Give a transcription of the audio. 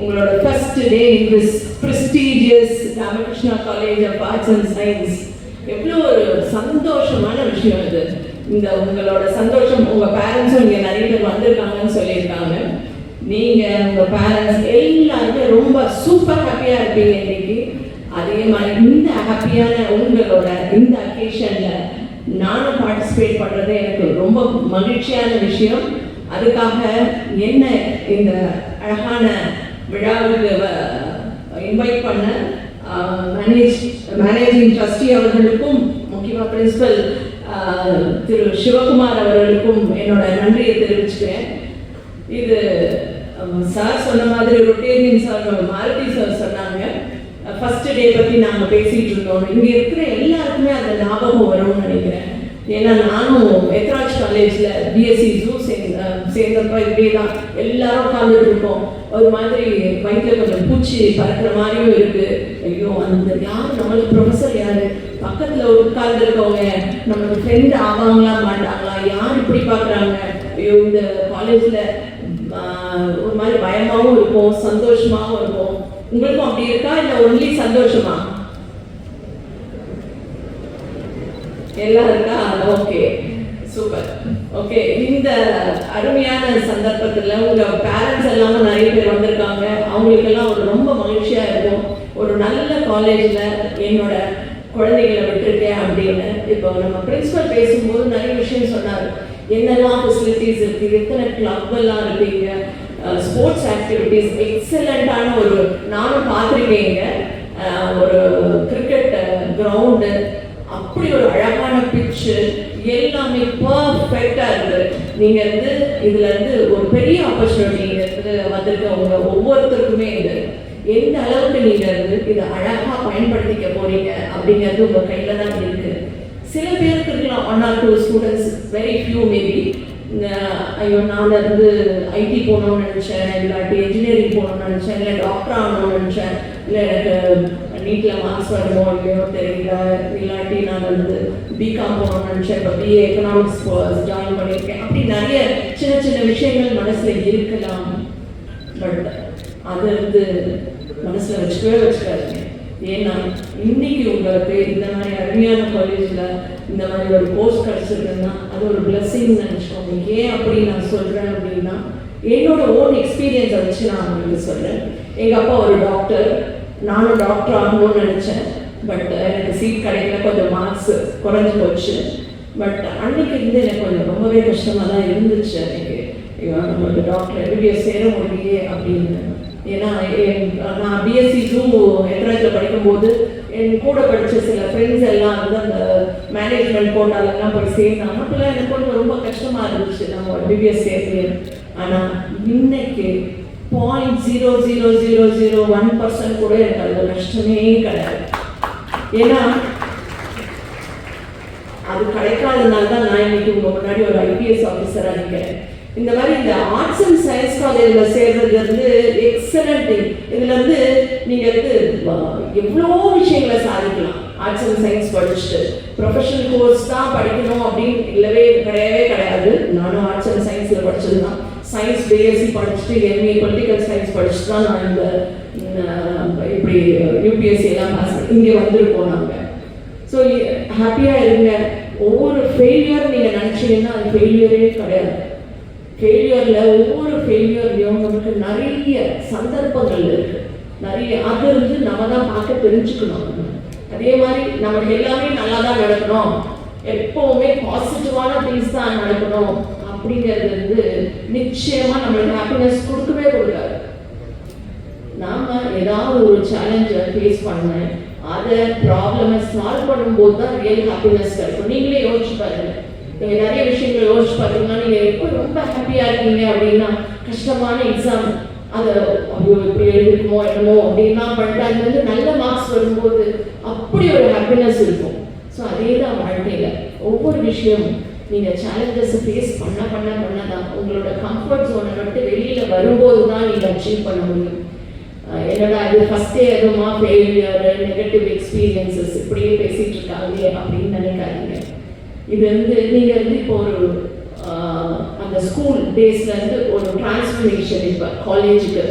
உங்களோட first day in this prestigious Ramakrishna college of arts and science எவ்வளோ ஒரு சந்தோஷமான விஷயம் இது. இந்த உங்களோட சந்தோஷம் உங்கள் பேரண்ட்ஸும் இங்கே நிறைய பேர் வந்திருக்காங்கன்னு சொல்லியிருக்காங்க. நீங்கள் உங்கள் பேரண்ட்ஸ் எல்லாருமே ரொம்ப சூப்பர் ஹாப்பியாக இருப்பீங்க இன்னைக்கு. அதே மாதிரி இந்த ஹாப்பியான உங்களோட இந்த அக்கேஷனில் நானும் பார்ட்டிசிபேட் பண்ணுறது எனக்கு ரொம்ப மகிழ்ச்சியான விஷயம். அதுக்காக என்ன இந்த அழகான விழாவுக்கு இன்வைட் பண்ண மேனேஜ் மேனேஜிங் ட்ரஸ்டி அவர்களுக்கும் முக்கியமாக பிரின்சிபல் திரு சிவகுமார் அவர்களுக்கும் என்னோட நன்றியை தெரிவிச்சுக்கிறேன். இது சார் சொன்ன மாதிரி ரொட்டேரியன் சார் மாருதி சார் சொன்னாங்க. ஃபர்ஸ்ட் டே பற்றி நாங்கள் பேசிகிட்டு இருந்தோம் இங்கே இருக்கிற எல்லாருக்குமே அந்த ஞாபகம் வரும்னு நினைக்கிறேன். ஏன்னா நானும் எத்ராஜ் காலேஜில் பிஎஸ்சி ஜூ சேர்ந்த சேர்ந்தப்ப இப்படியே தான் எல்லாரும் உட்காந்துட்டு இருக்கோம் ஒரு மாதிரி வயிற்றுல கொஞ்சம் பூச்சி பறக்கிற மாதிரியும் இருக்கு. ஐயோ அந்த யார் நம்மளுக்கு ப்ரொஃபஸர் யாரு? பக்கத்துல உட்கார்ந்து இருக்கவங்க நம்மளுக்கு ஃப்ரெண்ட் ஆவாங்களா மாட்டாங்களா? யார் இப்படி பாக்குறாங்க? ஐயோ இந்த காலேஜ்ல ஒரு மாதிரி பயமாவும் இருக்கும் சந்தோஷமாவும் இருக்கும். உங்களுக்கும் அப்படி இருக்கா? இல்லை ஒன்லி சந்தோஷமா? எல்லாம் இருக்கா ஓகே. சூப்பர். ஓகே இந்த அருமையான சந்தர்ப்பத்தில் உங்கள் பேரண்ட்ஸ் எல்லாமே நிறைய பேர் வந்திருக்காங்க. அவங்களுக்கெல்லாம் ஒரு ரொம்ப மகிழ்ச்சியாக இருக்கும். ஒரு நல்ல காலேஜில் என்னோட குழந்தைகளை விட்டுருக்கேன் அப்படின்னு இப்போ நம்ம பிரின்ஸிபல் பேசும்போது நிறைய விஷயம் சொன்னார். என்னெல்லாம் ஃபெசிலிட்டிஸ் இருக்குது எத்தனை கிளப் எல்லாம் இருக்கீங்க? ஸ்போர்ட்ஸ் ஆக்டிவிட்டீஸ் எக்ஸலண்ட்டான ஒரு நானும் பார்த்துருக்கேங்க ஒரு கிரிக்கெட் கிரவுண்டு அப்படி ஒரு அழகான பிச்சு எல்லாமே பர்ஃபெக்டாக இருக்குது நீங்கள் வந்து இதில் வந்து ஒரு பெரிய ஆப்பர்ச்சுனிட்டி இருந்து வந்திருக்கவங்க ஒவ்வொருத்தருக்குமே இது. எந்த அளவுக்கு நீங்கள் வந்து இதை அழகாக பயன்படுத்திக்க போறீங்க அப்படிங்கிறது உங்கள் கையில் தான் இருக்குது சில பேருக்கு இருக்கலாம் one or two students very few maybe ஐயோ நான் வந்து ஐடி போகணும்னு நினச்சேன் இல்லாட்டி இன்ஜினியரிங் போகணும்னு நினச்சேன் இல்லை டாக்டர் ஆகணும்னு நினச்சேன் இல்லை எனக்கு நீட்டில் மார்க்ஸ் வருமோ இல்லையோ தெரியல இல்லாட்டி நான் வந்து பிகாம் போகணும்னு நினச்சேன் இப்போ பிஏ எக்கனாமிக்ஸ் ஜாயின் பண்ணியிருக்கேன். அப்படி நிறைய சின்ன சின்ன விஷயங்கள் மனசில் இருக்கலாம். பட் அது வந்து மனசில் வச்சுக்கவே வச்சுக்காது ஏன்னா இன்னைக்கு உங்களுக்கு இந்த மாதிரி அருமையான காலேஜில் இந்த மாதிரி ஒரு கோர்ஸ் கிடச்சிருக்குன்னா அது ஒரு பிளஸ்ஸிங் நினச்சிக்கோங்க. ஏன் அப்படி நான் சொல்கிறேன் அப்படின்னா என்னோட ஓன் எக்ஸ்பீரியன்ஸை வச்சு நான் உங்களுக்கு சொல்கிறேன் எங்கள் அப்பா ஒரு டாக்டர் நானும் டாக்டர் ஆகணும்னு நினச்சேன். பட் எனக்கு சீட் கிடைக்கல கொஞ்சம் மார்க்ஸ் குறைஞ்சி போச்சு. பட் அன்னைக்கு இருந்து எனக்கு கொஞ்சம் ரொம்பவே கஷ்டமாக தான் இருந்துச்சு அன்னைக்கு. ஐயோ நம்மளுக்கு டாக்டர் எப்படியோ சேர முடியே அப்படின்னு. ஏன்னா என் நான் பிஎஸ்சி டூ எட்ராஜில் படிக்கும்போது என் கூட படித்த சில ஃப்ரெண்ட்ஸ் எல்லாம் வந்து அந்த மேனேஜ்மெண்ட் கோட்டாலெல்லாம் போய் சேர்ந்தாங்க அப்போல்லாம் எனக்கு கொஞ்சம் ரொம்ப கஷ்டமாக இருந்துச்சு. நம்ம பிபிஎஸ் சேர்த்து ஆனால் இன்னைக்கு point zero zero zero zero one percent கூட எனக்கு அதில் நஷ்டமே கிடையாது. ஏன்னா அது கிடைக்காதனால தான் நான் இன்னைக்கு உங்க முன்னாடி ஒரு ஐபிஎஸ் ஆஃபீஸராக நிற்கிறேன் இந்த மாதிரி இந்த ஆர்ட்ஸ் அண்ட் சயின்ஸ் காலேஜில் சேர்றது வந்து எக்ஸலண்ட் இதில் வந்து நீங்கள் வந்து எவ்வளோ விஷயங்களை சாதிக்கலாம். ஆர்ட்ஸ் அண்ட் சயின்ஸ் படிச்சுட்டு. ப்ரொஃபஷனல் கோர்ஸ் தான் படிக்கணும் அப்படின்னு இல்லவே கிடையவே கிடையாது. நானும் ஆர்ட்ஸ் அண்ட் சயின்ஸில் படிச்சது தான் சயின்ஸ் பிஎஸ்சி படிச்சுட்டு எம்ஏ பொலிட்டிக்கல் சயின்ஸ் படிச்சுட்டு தான் நான் இந்த இப்படி யூபிஎஸ்சி எல்லாம் பாஸ் இங்கே வந்திருக்கோம் நாங்கள் ஸோ ஹாப்பியாக இருங்க. ஒவ்வொரு ஃபெயிலியர் நீங்கள் நினச்சிங்கன்னா அது ஃபெயிலியரே கிடையாது. ஃபெயிலியரில் ஒவ்வொரு ஃபெயிலியர்லையும் நமக்கு நிறைய சந்தர்ப்பங்கள் இருக்குது நிறைய அது வந்து நம்ம தான் பார்க்க தெரிஞ்சுக்கணும். அதே மாதிரி நமக்கு எல்லாமே நல்லா தான் நடக்கணும். எப்போவுமே பாசிட்டிவான திங்ஸ் தான் நடக்கணும். அப்படிங்கிறது வந்து நிச்சயமா நம்மளுக்கு ஹாப்பினஸ் கொடுக்கவே கொடுக்காது. நாம ஏதாவது ஒரு சேலஞ்சை ஃபேஸ் பண்ணேன் அதை ப்ராப்ளமை சால்வ் பண்ணும்போது தான் ரியல் ஹாப்பினஸ் கிடைக்கும். நீங்களே யோசிச்சு பாருங்க. நீங்க நிறைய விஷயங்கள் யோசிச்சு பார்த்தீங்கன்னா நீங்க எப்போ ரொம்ப ஹாப்பியா இருக்கீங்க அப்படின்னா கஷ்டமான எக்ஸாம் அதை ஐயோ இப்படி எழுதிருக்குமோ என்னமோ அப்படின்னா பண்ணிட்டு அது வந்து நல்ல மார்க்ஸ் வரும்போது அப்படி ஒரு ஹாப்பினஸ் இருக்கும். ஸோ அதே தான் வாழ்க்கையில. ஒவ்வொரு விஷயமும் நீங்கள் சேலஞ்சஸ் ஃபேஸ் பண்ண பண்ண பண்ண தான். உங்களோட கம்ஃபர்ட் ஜோனை விட்டு வெளியில் வரும்போது தான் நீங்கள் அச்சீவ் பண்ண முடியும். என்னடா அது ஃபஸ்ட்டே எதுவுமா ஃபெயிலியர் நெகட்டிவ் எக்ஸ்பீரியன்சஸ் இப்படியே பேசிகிட்டு இருக்காங்க அப்படின்னு நினைக்காதீங்க. இது வந்து நீங்கள் வந்து இப்போ ஒரு அந்த ஸ்கூல் டேஸ்லேருந்து ஒரு டிரான்ஸ்ஃபர்மேஷன் இப்போ காலேஜுக்கு